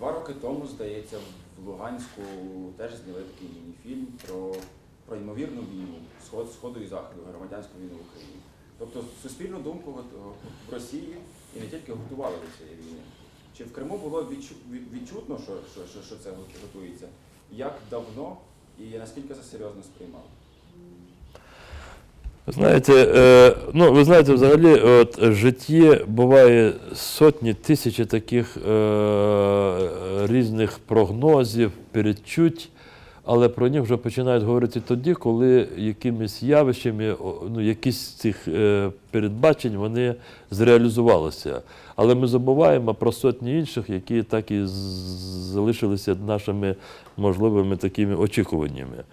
Два роки тому, здається, в Луганську теж зняли такий мініфільм про, про ймовірну війну сход, Сходу і Заходу, громадянську війну в Україні. Тобто суспільну думку в Росії і не тільки готували до цієї війни. Чи в Криму було відчу- відчутно, що, що, що, що це готується? Як давно і наскільки це серйозно сприймали? Знаєте, е, ну ви знаєте, взагалі, от в житті буває сотні тисячі таких е, різних прогнозів, передчуть, але про них вже починають говорити тоді, коли якимись явищами, ну, якісь з цих е, передбачень вони зреалізувалися. Але ми забуваємо про сотні інших, які так і залишилися нашими можливими такими очікуваннями.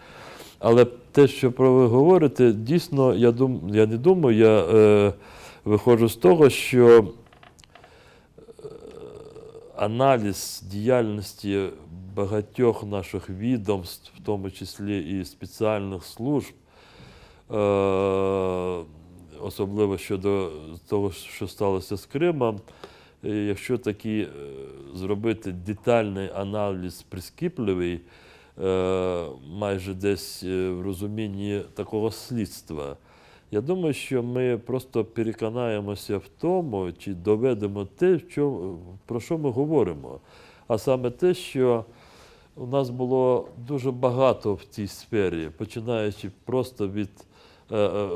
Але те, що про ви говорите, дійсно, я, дум, я не думаю, я е, виходжу з того, що е, аналіз діяльності багатьох наших відомств, в тому числі і спеціальних служб, е, особливо щодо того, що сталося з Кримом, е, якщо такий е, зробити детальний аналіз прискіпливий, майже десь е, в розумінні такого слідства. Я думаю, що ми просто переконаємося в тому, чи доведемо те, про що ми говоримо. А саме те, що у нас було дуже багато в цій сфері, починаючи просто від, е, е,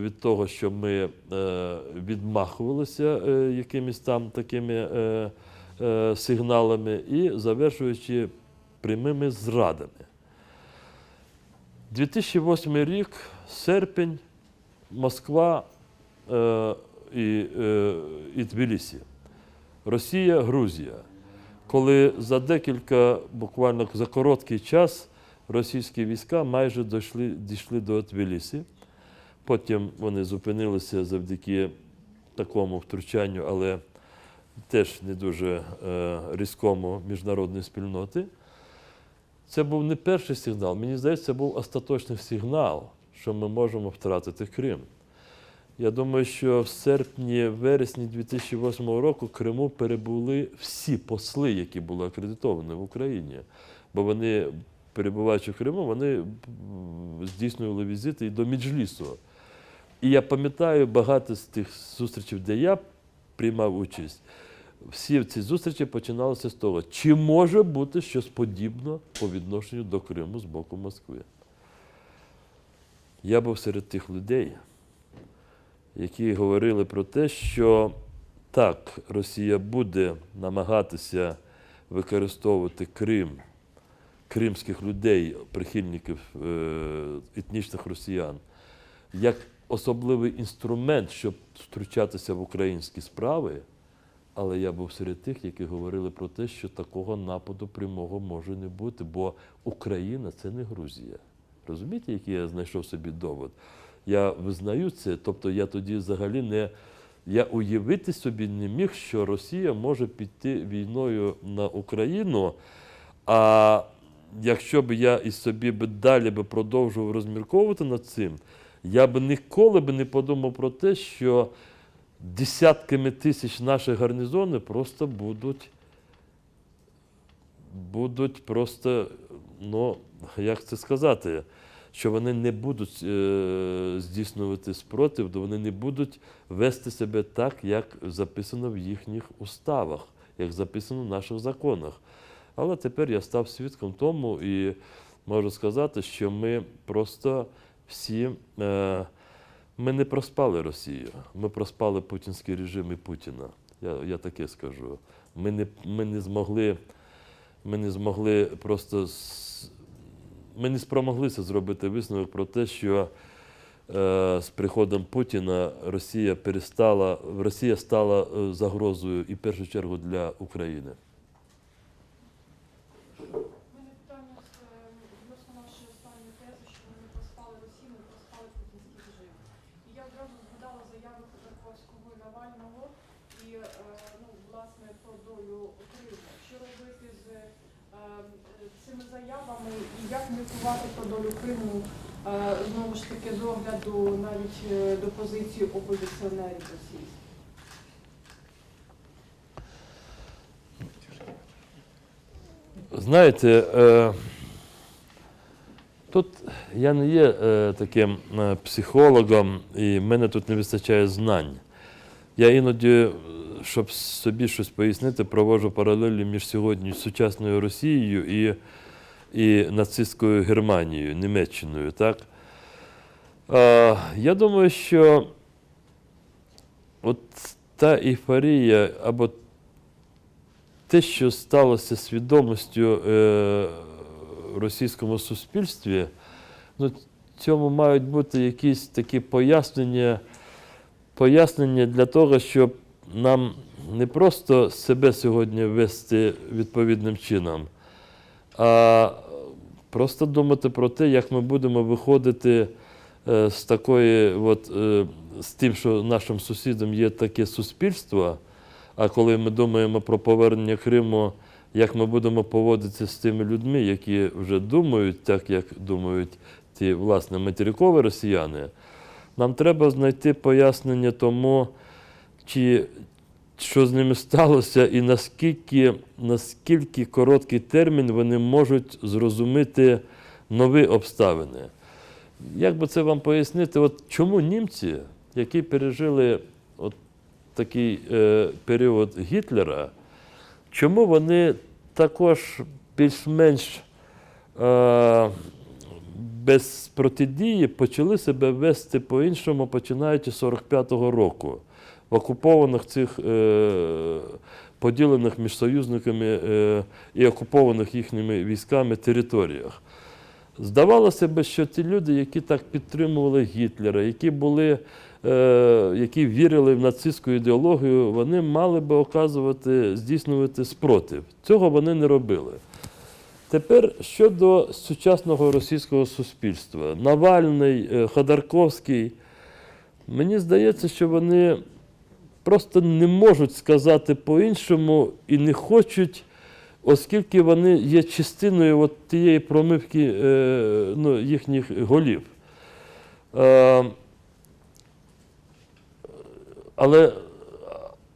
від того, що ми е, відмахувалися е, якимись там такими е, е, сигналами, і завершуючи прямими зрадами. 2008 рік, серпень, Москва е, і, е, і Тбілісі. Росія, Грузія. Коли за декілька, буквально за короткий час, російські війська майже дійшли, дійшли до Тбілісі. Потім вони зупинилися завдяки такому втручанню, але теж не дуже е, різкому міжнародної спільноти. Це був не перший сигнал. Мені здається, це був остаточний сигнал, що ми можемо втратити Крим. Я думаю, що в серпні-вересні 2008 року Криму перебули всі посли, які були акредитовані в Україні. Бо вони, перебуваючи в Криму, вони здійснювали візити і до Меджлісу. І я пам'ятаю багато з тих зустрічей, де я приймав участь. Всі ці зустрічі починалися з того, чи може бути щось подібне по відношенню до Криму з боку Москви. Я був серед тих людей, які говорили про те, що так, Росія буде намагатися використовувати Крим, кримських людей, прихильників е, етнічних росіян, як особливий інструмент, щоб втручатися в українські справи. Але я був серед тих, які говорили про те, що такого нападу прямого може не бути, бо Україна це не Грузія. Розумієте, який я знайшов собі довод? Я визнаю це, тобто я тоді взагалі не. Я уявити собі не міг, що Росія може піти війною на Україну. А якщо б я і собі б далі би продовжував розмірковувати над цим, я б ніколи б не подумав про те, що десятками тисяч наших гарнізонів просто будуть, будуть просто, ну, як це сказати, що вони не будуть е, здійснювати спротив, то вони не будуть вести себе так, як записано в їхніх уставах, як записано в наших законах. Але тепер я став свідком тому і можу сказати, що ми просто всі. Е, ми не проспали Росію, ми проспали путінський режим і Путіна. Я, я таке скажу. Ми не, ми не змогли, ми не змогли просто ми не спромоглися зробити висновок про те, що е, з приходом Путіна Росія перестала, Росія стала е, загрозою і в першу чергу для України. У мене питання з, е, відносно нашої останньої тези, що ми не проспали Росію, ми проспали путінський режим. І я одразу згадала заяви Ходорковського і Навального і е, ну, власне про долю Криму. Що робити з е, е, цими заявами і як міркувати про долю Криму е, знову ж таки з огляду навіть до позиції опозиціонерів російських? Знаєте, тут я не є е, таким е, психологом, і в мене тут не вистачає знань. Я іноді, е, щоб собі щось пояснити, проводжу паралелі між сьогодні сучасною Росією і, і нацистською Германією, Німеччиною. Так? Е, я думаю, що от та ейфорія або те, що сталося свідомістю е, російському суспільстві, ну, цьому мають бути якісь такі пояснення, пояснення для того, щоб нам не просто себе сьогодні вести відповідним чином, а просто думати про те, як ми будемо виходити е, з такої, от, е, з тим, що нашим сусідом є таке суспільство. А коли ми думаємо про повернення Криму, як ми будемо поводитися з тими людьми, які вже думають так, як думають ті власне материкові росіяни, нам треба знайти пояснення тому, чи, що з ними сталося, і наскільки, наскільки короткий термін вони можуть зрозуміти нові обставини. Як би це вам пояснити, от чому німці, які пережили от такий е, період Гітлера, чому вони також більш-менш е, без протидії почали себе вести по-іншому, починаючи з 45-го року в окупованих цих е, поділених між союзниками е, і окупованих їхніми військами територіях. Здавалося б, що ті люди, які так підтримували Гітлера, які були, е, які вірили в нацистську ідеологію, вони мали би оказувати, здійснювати спротив. Цього вони не робили. Тепер щодо сучасного російського суспільства, Навальний, е, Ходорковський, мені здається, що вони просто не можуть сказати по-іншому і не хочуть оскільки вони є частиною от тієї промивки е, ну, їхніх голів. Е, але,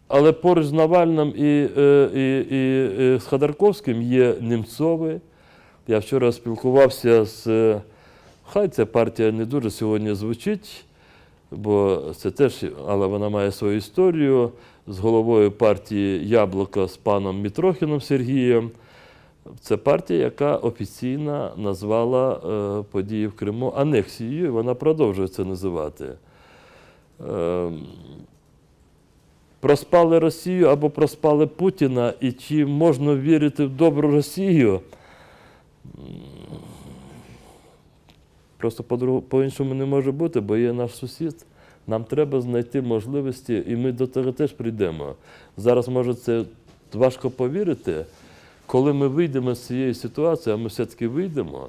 але поруч з Навальним і, е, і, і, і з Ходорковським є Немцови. Я вчора спілкувався з. Хай ця партія не дуже сьогодні звучить, бо це теж, але вона має свою історію з головою партії Яблуко з паном Мітрохіном Сергієм. Це партія, яка офіційно назвала е, події в Криму анексією, і вона продовжує це називати. Е, проспали Росію або проспали Путіна, і чи можна вірити в добру Росію? Просто по-іншому не може бути, бо є наш сусід. Нам треба знайти можливості, і ми до того теж прийдемо. Зараз, може, це важко повірити. Коли ми вийдемо з цієї ситуації, а ми все-таки вийдемо,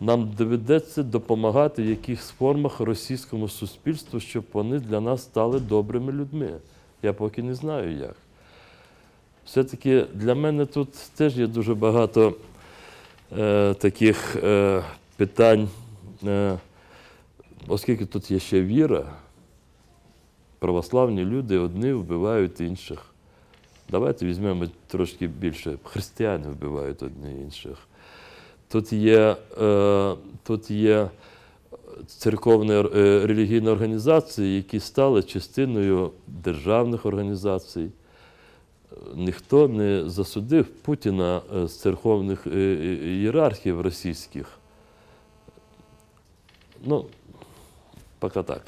нам доведеться допомагати в якихось формах російському суспільству, щоб вони для нас стали добрими людьми. Я поки не знаю як. Все-таки для мене тут теж є дуже багато е, таких е, питань, е, оскільки тут є ще віра, православні люди одні вбивають інших. Давайте візьмемо трошки більше. Християни вбивають одні інших. Тут є, е, тут є церковні е, релігійні організації, які стали частиною державних організацій. Ніхто не засудив Путіна е, з церковних е, е, ієрархів російських. Ну, поки так.